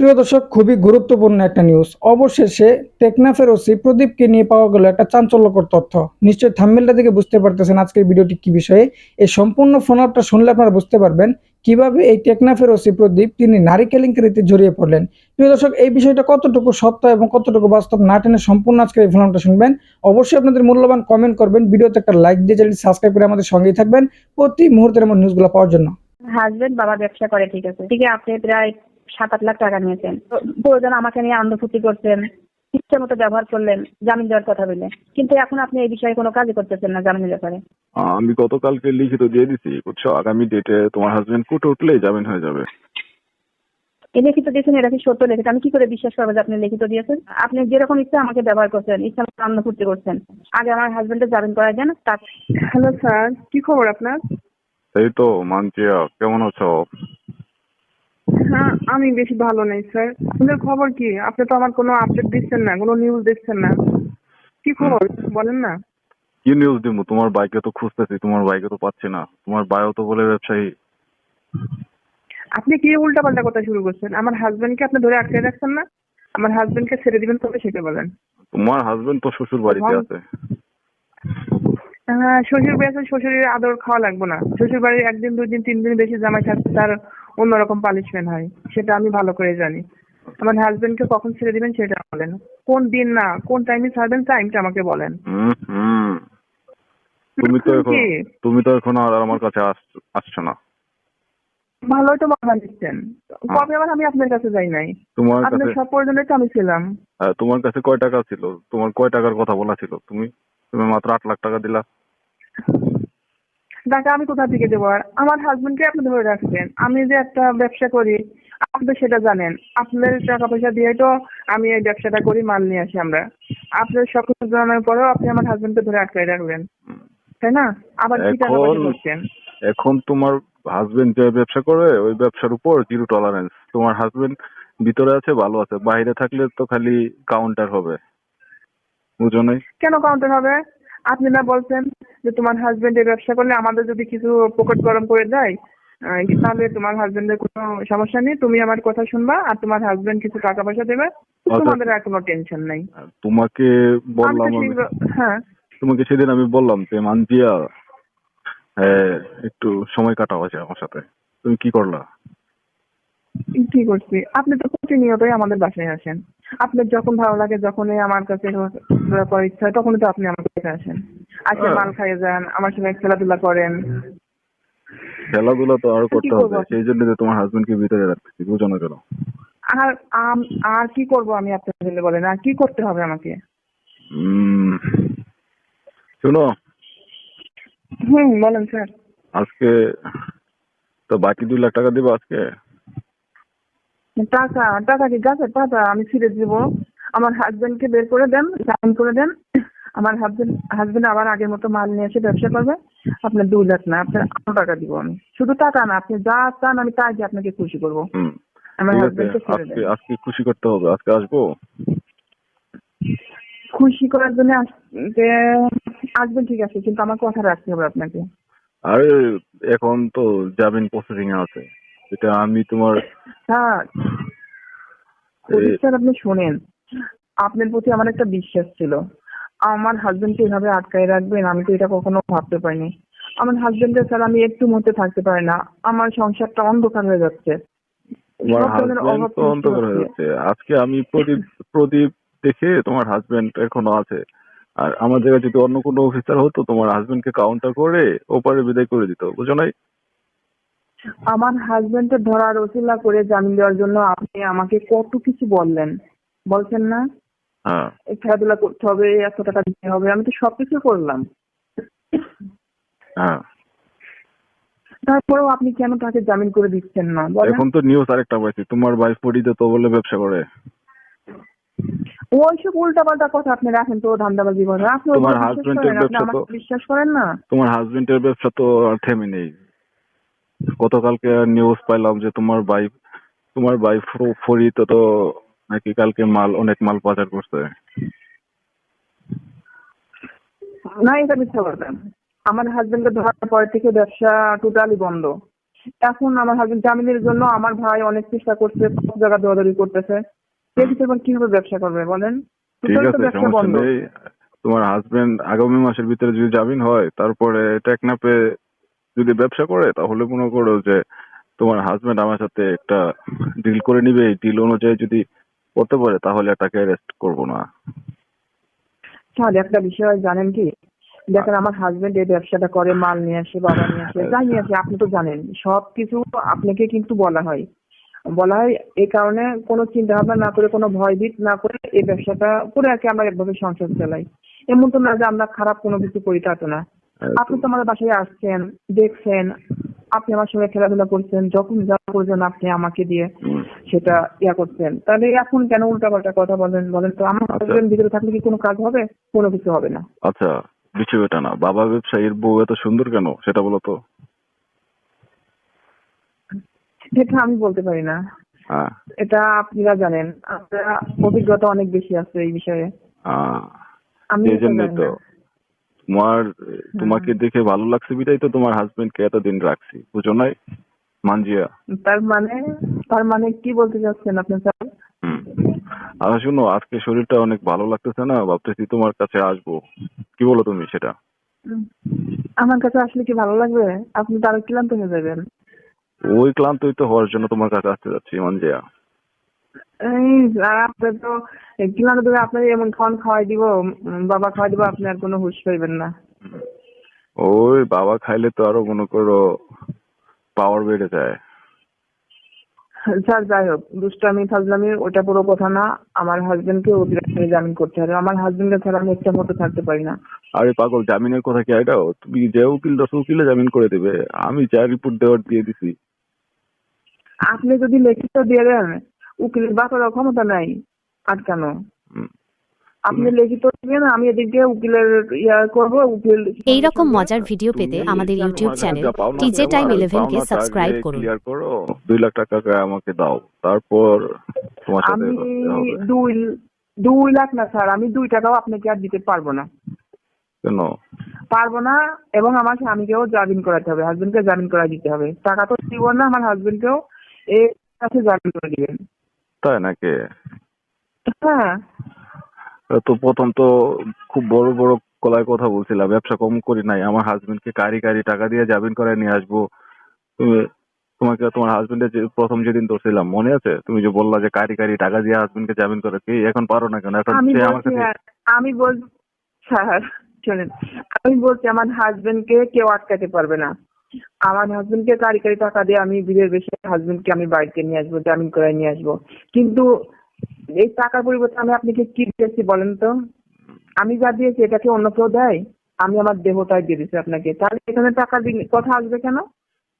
প্রিয় দর্শক, খুবই গুরুত্বপূর্ণ একটা নিউজ অবশেষে টেকনাফের ওসি প্রদীপকে নিয়ে পাওয়া গেল একটা চাঞ্চল্যকর তথ্য। নিশ্চয়ই থাম্বেলটা থেকে বুঝতে পারতেছেন আজকের ভিডিওটি কি বিষয়ে। এই সম্পূর্ণ ফোন আপটা শুনলে আপনারা বুঝতে পারবেন কীভাবে এই টেকনাফের ওসি প্রদীপ তিনি নারী কেলেঙ্কারিতে জড়িয়ে পড়লেন। প্রিয় দর্শক, এই বিষয়টা কতটুকু সত্য এবং কতটুকু বাস্তব না টেনে সম্পূর্ণ আজকের এই ফোনটা শুনবেন। অবশ্যই আপনাদের মূল্যবান কমেন্ট করবেন। ভিডিওতে একটা লাইক দিয়ে চ্যানেলটি সাবস্ক্রাইব করে আমাদের সঙ্গেই থাকবেন। প্রতি মুহূর্তের আমার নিউজগুলো পাওয়ার জন্য। হাজবেন্ড বাবা ব্যবসা করে, ঠিক আছে। ঠিক আছে আপনি প্রায় সাত আট লাখ টাকা নিয়েছেন। প্রয়োজন আমাকে নিয়ে আনন্দফুর্তি করছেন ইচ্ছা মতো ব্যবহার করলেন জামিন দেওয়ার কথা বলে কিন্তু এখন আপনি এই বিষয়ে কোনো কাজই করতেছেন না জামিনের ব্যাপারে। আহ, আমি গতকালকে লিখিত দিয়ে দিছি বুঝছ? আগামী ডেটে তোমার হাজবেন্ড কোর্টে উঠলেই জামিন হয়ে যাবে। এই লিখিত দিয়েছেন এটা কি সত্য লিখিত? আমি কি করে বিশ্বাস করব যে আপনি লিখিত দিয়েছেন? আপনি যেরকম ইচ্ছা আমাকে ব্যবহার করছেন ইচ্ছা মতো আনন্দফুর্তি করছেন। আগে আমার হাজবেন্ডের জামিন করাই দেন তার হ্যালো স্যার কি খবর আপনার? এই তো মানচিয়া কেমন আছো? হ্যাঁ আমি বেশি ভালো নেই স্যার। আপনার খবর কি? আপনি তো আমার কোনো আপডেট দিচ্ছেন না কোনো নিউজ দিচ্ছেন না। কি খবর? বলেন না। কি নিউজ দিব তোমার বাইকে তো খুঁজতেছি তোমার বাইকে তো পাচ্ছি না। তোমার বায়ও তো বলে ব্যবসায়ী। আপনি কি উল্টাপাল্টা কথা শুরু করছেন? আমার হাজবেন্ডকে আপনি ধরে আটকে রাখছেন না? আমার হাজবেন্ডকে ছেড়ে দিবেন তবে সেটা বলেন। তোমার হাজবেন্ড তো শ্বশুর বাড়িতে। আছে। হ্যাঁ শ্বশুর বাড়ি আছে শ্বশুরের আদর খাওয়া লাগবে না। শ্বশুর বাড়ির একদিন দুই দিন তিন দিন বেশি জামাই থাকতে তার অন্যরকম পানিশমেন্ট হয়। সেটা আমি ভালো করে জানি। আমার হাজবেন্ডকে কখন ছেড়ে দিবেন সেটা বলেন। কোন দিন না কোন টাইমে ছাড়বেন টাইমটা আমাকে বলেন। তুমি তো এখন তুমি তো এখন আর আমার কাছে আসছো না। ভালোই তো মাথা দিচ্ছেন কবে আবার আমি আপনার কাছে যাই নাই? তোমার কাছে সব প্রয়োজনে তো আমি ছিলাম। তোমার কাছে কয় টাকা ছিল? তোমার কয় টাকার কথা বলা ছিল? তুমি তুমি মাত্র আট লাখ টাকা দিলা। টাকা আমি কোথা থেকে দেবো? আর আমার হাজবেন্ডকে আপনি ধরে রাখছেন আমি যে একটা ব্যবসা করি আপনি সেটা জানেন। আপনার টাকা পয়সা দিয়ে তো আমি এই ব্যবসাটা করি মাল নিয়ে আসি আমরা। আপনার সব কিছু জানানোর পরেও আপনি আমার হাজবেন্ডকে ধরে আটকাই রাখবেন। তাই না? আবার কি টাকা পয়সা করছেন? এখন তোমার হাজবেন্ড যে ব্যবসা করে ওই ব্যবসার উপর জিরো টলারেন্স তোমার হাজবেন্ড ভিতরে আছে ভালো আছে। বাইরে থাকলে তো খালি কাউন্টার হবে। বুঝো নাই? কেন কাউন্টার হবে? আপনি না বলছেন যে তোমার হাজবেন্ড এই ব্যবসা করলে আমাদের যদি কিছু পকেট গরম করে দেয় তাহলে তোমার হাজবেন্ডের কোনো সমস্যা নেই তুমি আমার কথা শুনবা আর তোমার হাজবেন্ড কিছু টাকা পয়সা দেবে আচ্ছা। তোমাদের আর কোনো টেনশন নাই। তোমাকে বললাম হ্যাঁ। তোমাকে সেদিন আমি বললাম যে মানজিয়া হ্যাঁ একটু সময় কাটাও আছে আমার সাথে। তুমি কি করলা? কি করছি? আপনি তো প্রতিনিয়তই আমাদের বাসায় আসেন। আপনার যখন ভালো লাগে যখনই আমার কাছে করার ইচ্ছা হয় তখনই তো আপনি আমার কাছে আসেন। আসে হ্যাঁ। মাল খাইয়ে যান আমার সঙ্গে খেলাধুলা করেন। খেলাধুলা তো আরও করতে হবে সেই জন্য তো তোমার হাজবেন্ডকে ভিতরে রাখতেছি বুঝো না কেন? আর আর কি করব আমি আপনাদের বলেন? আর কি করতে হবে আমাকে? শোনো। হুম বলেন স্যার। আজকে তো বাকি দুই লাখ টাকা দিবো আজকে? টাকা টাকা কি গাছের পাতা আমি ছিঁড়ে দিব। আমার হাজবেন্ডকে বের করে দেন সাইন করে দেন। আমার হাজবেন্ড হাজবেন্ড আবার আগের মতো মাল নিয়ে এসে ব্যবসা করবে। আপনার দুই লাখ না আপনার আরও টাকা দিব আমি। শুধু টাকা না আপনি যা চান আমি তাই আপনাকে খুশি করব। আমার ঠিক আছে হাজবেন্ডকে ছেড়ে আজকে দেন। আজকে খুশি করতে হবে আজকে আসব? খুশি করার জন্য আসতে আসবেন ঠিক আছে কিন্তু আমার কথা রাখতে হবে আপনাকে। আরে এখন তো জামিন প্রসেসিং এ আছে। এটা আমি তোমার স্যার স্যার আপনি শোনেন। আপনার প্রতি আমার একটা বিশ্বাস ছিল। আমার হাজবেন্ডকে এভাবে আটকায় রাখবেন আমি তো এটা কখনো ভাবতে পারিনি। আমার হাজবেন্ডের স্যার আমি একটু মধ্যে থাকতে পারি না। আমার সংসারটা অন্ধকার হয়ে যাচ্ছে। তোমার হাজবেন্ড তো অন্ধকার হয়ে যাচ্ছে। আজকে আমি প্রদীপ প্রদীপ দেখে তোমার হাজবেন্ড এখনও আছে। আর আমার জায়গায় যদি অন্য কোনো অফিসার হতো তোমার হাজবেন্ডকে কাউন্টার করে ওপারে বিদায় করে দিত। বুঝো নাই? আমার হাজবেন্ডকে ধরার ওসিলা করে জামিন দেওয়ার জন্য আপনি আমাকে কত কিছু বললেন। বলছেন না? হ্যাঁ। খেলাধুলা করতে হবে এত টাকা দিতে হবে আমি তো সবকিছু করলাম। হ্যাঁ। তারপরেও আপনি কেন তাকে জামিন করে দিচ্ছেন না? এখন তো নিউজ আরেকটা পাইছি তোমার ভাই ফরিদে তো বলে ব্যবসা করে। ওইসব উল্টা পাল্টা কথা আপনি রাখেন তো ধান্দাবাজি করেন? আপনি ব্যবসা তো- বিশ্বাস করেন না? তোমার হাজবেন্ডের ব্যবসা তো আর থেমে নেই। গতকালকে নিউজ পাইলাম যে তোমার ভাই তোমার ভাই ফ- ফরিদ তো নাকি কালকে মাল অনেক মাল পাচার করছে। না এটা মিথ্যা কথা। আমার হাজবেন্ডকে ধরার পর থেকে ব্যবসা টোটালি বন্ধ। এখন আমার হাজবেন্ড জামিনের জন্য আমার ভাই অনেক চেষ্টা করছে সব জায়গা দৌড়াদৌড়ি করতেছে। ভিতরে কীভাবে ব্যবসা করবে বলেন? ঠিক আছে ব্যবসা সমস্যা বন্ধ। নেই। তোমার হাজবেন্ড আগামী মাসের ভিতরে যদি জামিন হয় তারপরে টেকনাপে যদি ব্যবসা করে, তাহলে মনে করো যে তোমার হাজবেন্ড আমার সাথে একটা ডিল করে নিবে। এই ডিল অনুযায়ী যদি করতে পারে, তাহলে তাকে অ্যারেস্ট করব না। স্যার একটা বিষয় জানেন কি? দেখেন, আমার হাজবেন্ড এই ব্যবসাটা করে, মাল নিয়ে আসে বাবা নিয়ে আসে যাই নিয়ে আসে, আপনি তো জানেন, সবকিছু আপনাকে কিন্তু বলা হয়। বলা হয় এই কারণে কোনো চিন্তা ভাবনা না করে, কোনো ভয়ভীত না করে এই ব্যবসাটা করে আর কি আমরা এভাবে সংসার চালাই। এমন তো না যে আমরা খারাপ কোনো কিছু করি, তা তো না। আপনি তো আমাদের বাসায় আসছেন দেখছেন আপনি আমার সঙ্গে খেলাধুলা করছেন যখন যা করছেন আপনি আমাকে দিয়ে সেটা ইয়া করছেন। তাহলে এখন কেন উল্টাপাল্টা কথা বলেন বলেন তো আমার আচ্ছা। হাজবেন্ড ভিতরে থাকলে কি কোনো কাজ হবে? কোনো কিছু হবে না। আচ্ছা বিষয়টা না। বাবা ব্যবসায়ীর বউ এত সুন্দর কেন সেটা বলো তো। এটা আমি বলতে পারি না। হ্যাঁ। এটা আপনারা জানেন আপনারা অভিজ্ঞতা অনেক বেশি আছে এই বিষয়ে। আমি এটা তো। তোমার তোমাকে দেখে ভালো লাগছে বিটাই তো তোমার হাজবেন্ডকে এতদিন রাখছি বুঝো নাই? মানজিয়া। তার মানে তার মানে কি বলতে চাচ্ছেন আপনি স্যার? আর শুনো আজকে শরীরটা অনেক ভালো লাগতেছে না ভাবতেছি তোমার কাছে আসব। কি বলো তুমি সেটা? আমার কাছে আসলে কি ভালো লাগবে? আপনি তার ক্লান্ত হয়ে যাবেন। ওই ক্লান্তই তো হওয়ার জন্য তোমার কাছে আসতে যাচ্ছি মানজিয়া। এই আর আপনি তো ক্লান্ত দেবে আপনার এমন খাওয়ান খাওয়াই দিব বাবা খাওয়াই দিব আপনি আর কোনো হুঁশ পাইবেন না। ওই বাবা খাইলে তো আরও মনে করো পাওয়ার বেড়ে যায়। স্যার যাই হোক দুষ্টামি ফাজলামি ওটা পুরো কথা না। আমার হাজবেন্ডকে অতিরিক্ত জামিন করতে হবে। আমার হাজবেন্ডকে ছাড়া আমি একটা মতো থাকতে পারি না। আরে পাগল জামিনের কথা কি আইডাও তুমি যে উকিল দশ উকিলে জামিন করে দেবে। আমি যা রিপোর্ট দেওয়ার দিয়ে দিছি। আপনি যদি লিখিত দিয়ে দেন উকিলের বাপের ক্ষমতা নাই? আটকানো। আপনি লিখিত দিবেন আমি এদিক দিয়ে উকিলের ইয়া করব উকিল এই রকম মজার ভিডিও পেতে আমাদের ইউটিউব চ্যানেল টিজে টাইম আমার, ইলেভেন কে সাবস্ক্রাইব করুন। clear করো। দুই লাখ টাকা করে আমাকে দাও। তারপর তোমার সাথে আমি করতে হবে। দুই দুই লাখ না স্যার আমি দুই টাকাও আপনাকে আর দিতে পারব না। কেন? পারব না এবং আমার স্বামীকেও জামিন করাতে হবে হাজবেন্ডকে জামিন করা দিতে হবে। টাকা তো দিব না আমার হাজবেন্ডকেও এর কাছে জামিন করে দিবেন। তাই নাকি? হ্যাঁ। তো প্রথম তো খুব বড় বড় কলায় কথা বলছিলাম ব্যবসা কম করি নাই আমার হাজবেন্ডকে কারি কারি টাকা দিয়ে জামিন করায় নিয়ে আসব। তুমি তোমাকে তোমার হাজবেন্ডের প্রথম যেদিন ধরছিলাম মনে আছে? তুমি যে বললা যে কারি কারি টাকা দিয়ে হাজবেন্ডকে জামিন করে কি এখন পারো না কেন? এখন আমি সে আমার কাছে আমি বল স্যার শোনেন আমি বলছি আমার হাজবেন্ডকে কেউ আটকাতে পারবে না। আমার হাজবেন্ডকে কারি কারি টাকা দিয়ে আমি বিয়ের বেশি হাজবেন্ডকে আমি বাড়িতে নিয়ে আসব জামিন করে নিয়ে আসব। কিন্তু এই টাকার পরিবর্তে আমি আপনাকে কি দিয়েছি বলেন তো? আমি যা দিয়েছি এটাকে অন্য কেউ দেয়? আমি আমার দেহটাই দিয়ে দিচ্ছি আপনাকে। তাহলে এখানে টাকা কথা আসবে কেন?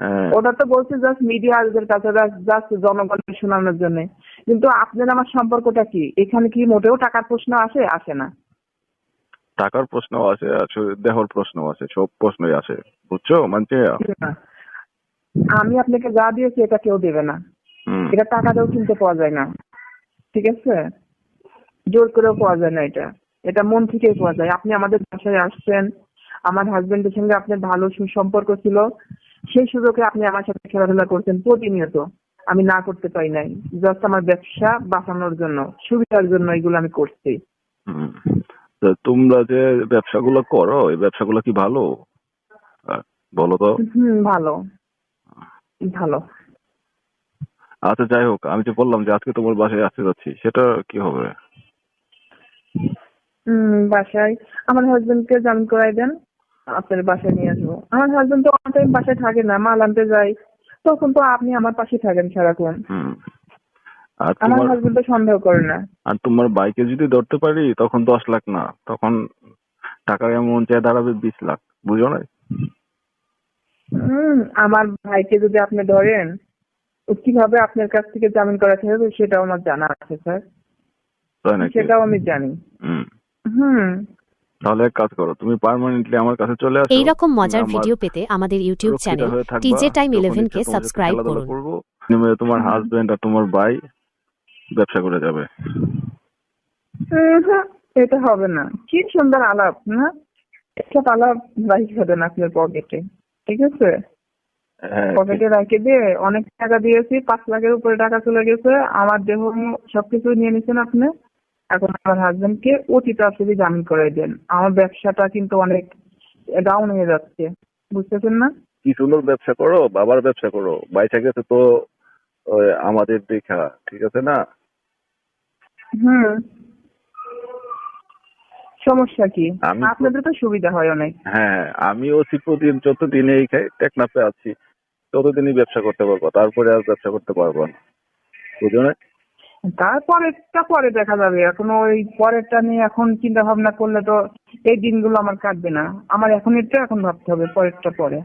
হ্যাঁ, ওটা তো বলছে জাস্ট মিডিয়াদের কাছে জাস্ট জনগণকে শোনানোর জন্য। কিন্তু আপনার আমার সম্পর্কটা কি? এখানে কি মোটেও টাকার প্রশ্ন আসে? আসে না। টাকার প্রশ্ন আছে আর দেহর প্রশ্ন আছে সব প্রশ্নই আছে। বুঝছ মানছে আমি আপনাকে যা দিয়েছি এটা কেউ দেবে না। এটা টাকা দিয়েও কিনতে পাওয়া যায় না। ঠিক আছে? জোর করেও পাওয়া যায় না এটা। এটা মন থেকেই পাওয়া যায়। আপনি আমাদের বাসায় আসছেন আমার হাজবেন্ডের সঙ্গে আপনার ভালো সুসম্পর্ক ছিল সেই সুযোগে আপনি আমার সাথে খেলাধুলা করছেন প্রতিনিয়ত। আমি না করতে পারি নাই। জাস্ট আমার ব্যবসা বাঁচানোর জন্য সুবিধার জন্য এগুলো আমি করছি। তো তোমরা যে ব্যবসাগুলো করো এই ব্যবসাগুলো কি ভালো? বলো তো। ভালো। ভালো। আচ্ছা যাই হোক আমি যে বললাম যে আজকে তোমার বাসায় আসতে যাচ্ছি সেটা কি হবে? হুম বাসায় আমার হাজবেন্ডকে জামিন করাই দেন আপনার বাসায় নিয়ে আসব। আমার হাজবেন্ড তো অনেক টাইম বাসায় থাকে না মাল আনতে যায়। তখন তো আপনি আমার পাশে থাকেন সারাক্ষণ। হুম। আর আমার তোমার হাজবেন্ড তো সন্দেহ করে না। আর তোমার বাইকে যদি ধরতে পারি তখন দশ লাখ না তখন টাকার এমন চেয়ে দাঁড়াবে বিশ লাখ বুঝো না হুম আমার ভাইকে যদি আপনি ধরেন ও কীভাবে আপনার কাছ থেকে জামিন করা হবে সেটাও আমার জানা আছে স্যার। তাই নাকি? সেটাও আমি জানি। হুম। হুম। তাহলে এক কাজ করো তুমি পার্মানেন্টলি আমার কাছে চলে আসো। এই রকম মজার আমার ভিডিও পেতে আমাদের ইউটিউব চ্যানেল হয়ে থাকবা। টিজে টাইম যখন ইলেভেন ইচ্ছা কে সাবস্ক্রাইব করুন। তোমার হাজবেন্ড আর তোমার ভাই ব্যবসা করে যাবে? এটা হবে না। কি সুন্দর আলাপ না? একটা আলাপ রাইট হবে না আপনার পকেটে ঠিক আছে? হ্যাঁ পকেটে রেখে দিয়ে অনেক টাকা দিয়েছি পাঁচ লাখের উপরে টাকা চলে গেছে আমার দেহ সবকিছু নিয়ে নিছেন আপনি। এখন আমার হাজবেন্ডকে অতি তাড়াতাড়ি জামিন করে দেন আমার ব্যবসাটা কিন্তু অনেক ডাউন হয়ে যাচ্ছে বুঝতেছেন না? কি সুন্দর ব্যবসা করো বাবার ব্যবসা করো বাইচা গেছে তো আমাদের দেখা ঠিক আছে না? হুম। সমস্যা কি? আপনাদের তো সুবিধা হয় অনেক। হ্যাঁ আমি ওসি প্রতিদিন যতদিন এই খাই টেকনাফে আছি। ততদিনই ব্যবসা করতে পারব তারপরে আর ব্যবসা করতে পারব না। বুঝো না তারপরেরটা পরে দেখা যাবে। এখন ওই পরেরটা নিয়ে এখন চিন্তা ভাবনা করলে তো এই দিনগুলো আমার কাটবে না। আমার এখন এটা এখন ভাবতে হবে পরেরটা পরে।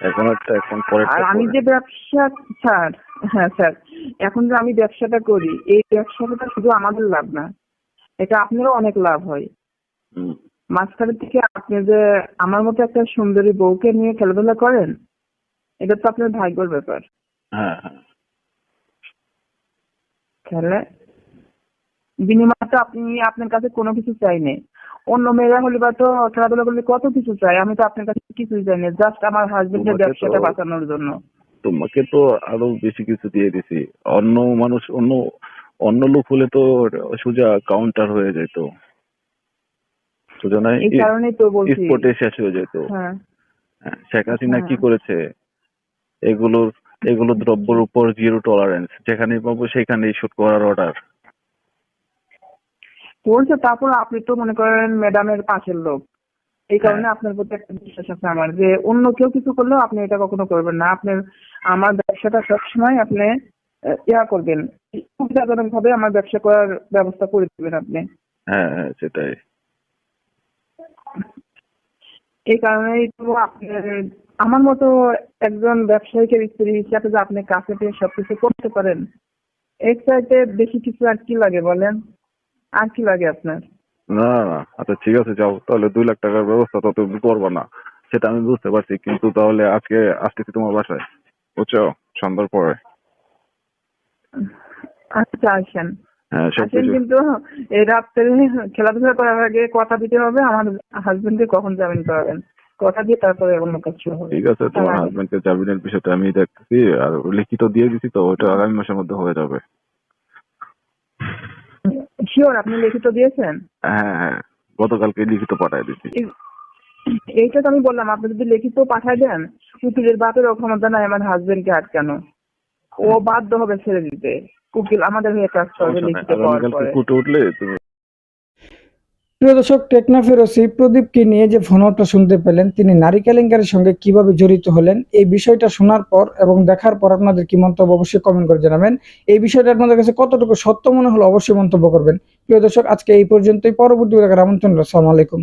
এখন একটা এখন পরে আর আমি যে ব্যবসা স্যার হ্যাঁ স্যার। এখন যে আমি ব্যবসাটা করি এই ব্যবসাটা শুধু আমাদের লাভ না এটা আপনারও অনেক লাভ হয়। মাঝখানে থেকে আপনি যে আমার মতো একটা সুন্দরী বউকে নিয়ে খেলাধুলা করেন এটা তো আপনার ভাগ্যর ব্যাপার। তাহলে বিনিময়ে তো আপনি আপনার কাছে কোনো কিছু চাইনি অন্য মেয়েরা হলে বা তো খেলাধুলা করলে কত কিছু চাই? আমি তো আপনার কাছে কিছুই চাই না জাস্ট আমার হাজবেন্ডের ব্যবসাটা বাঁচানোর জন্য। তোমাকে তো আরও বেশি কিছু দিয়ে দিছি। অন্য মানুষ অন্য অন্য লোক হলে তো সোজা কাউন্টার হয়ে যেত। সোজা বলছি। স্পটে শেষ হয়ে যেত। হ্যাঁ। হ্যাঁ, শেখ হাসিনা কি হ্যাঁ। করেছে? এগুলোর এগুলো দ্রব্যের উপর জিরো টলারেন্স যেখানেই পাবো সেখানেই শুট করার অর্ডার বলছে তারপর আপনি তো মনে করেন ম্যাডামের পাশের লোক। এই কারণে আপনার প্রতি একটা বিশ্বাস আছে আমার যে অন্য কেউ কিছু করলেও আপনি এটা কখনো করবেন না। আপনার আমার ব্যবসাটা সবসময় আপনি ইয়া করবেন। সুবিধাজনক ভাবে আমার ব্যবসা করার ব্যবস্থা করে দিবেন আপনি। হ্যাঁ হ্যাঁ সেটাই। এই কারণেই তো আপনার আমার মতো একজন ব্যবসায়ীকে স্ত্রী হিসাবে যে আপনি কাছে পেয়ে সবকিছু করতে পারেন এর চাইতে বেশি কিছু আর কি লাগে বলেন? আর কি লাগে আপনার? না আচ্ছা ঠিক আছে যাও। তাহলে দুই লাখ টাকার ব্যবস্থা তো তুমি করব না। সেটা আমি বুঝতে পারছি কিন্তু তাহলে আজকে আসতেছি তোমার বাসায়। বুঝছ? সন্ধ্যার পরে। আচ্ছা আসেন। হ্যাঁ আসেন কিন্তু এই রাত্রে খেলাধুলা করার আগে কথা দিতে হবে আমার হাজবেন্ডকে কখন জামিন করাবেন কথা দিয়ে তারপরে অন্য কাজ শুরু হবে। ঠিক আছে তোমার। হাজবেন্ডকে জামিনের বিষয়টা আমি দেখতেছি আর লিখিত দিয়ে দিছি তো ওটা আগামী মাসের মধ্যে হয়ে যাবে। শিওর আপনি লিখিত দিয়েছেন? হ্যাঁ হ্যাঁ গতকালকে লিখিত পাঠিয়ে দিয়েছি। এই- এইটা তো আমি বললাম আপনি যদি লিখিত পাঠায় দেন উকিলের বাপেরও ক্ষমতা নাই আমার হাজবেন্ডকে আটকানো। ও বাধ্য হবে ছেড়ে দিতে। উকিল আমাদের হয়ে কাজ করবে লিখিত পাওয়ার পরে। উঠলে তুমি প্রিয় দর্শক, টেকনাফের ওসি প্রদীপকে নিয়ে যে ফোনটা শুনতে পেলেন, তিনি নারী কেলেঙ্কারির সঙ্গে কীভাবে জড়িত হলেন, এই বিষয়টা শোনার পর এবং দেখার পর আপনাদের কি মন্তব্য অবশ্যই কমেন্ট করে জানাবেন। এই বিষয়টা আপনাদের কাছে কতটুকু সত্য মনে হলো অবশ্যই মন্তব্য করবেন। প্রিয় দর্শক, আজকে এই পর্যন্তই। পরবর্তী দেখার আমন্ত্রণ। আসসালামু আলাইকুম।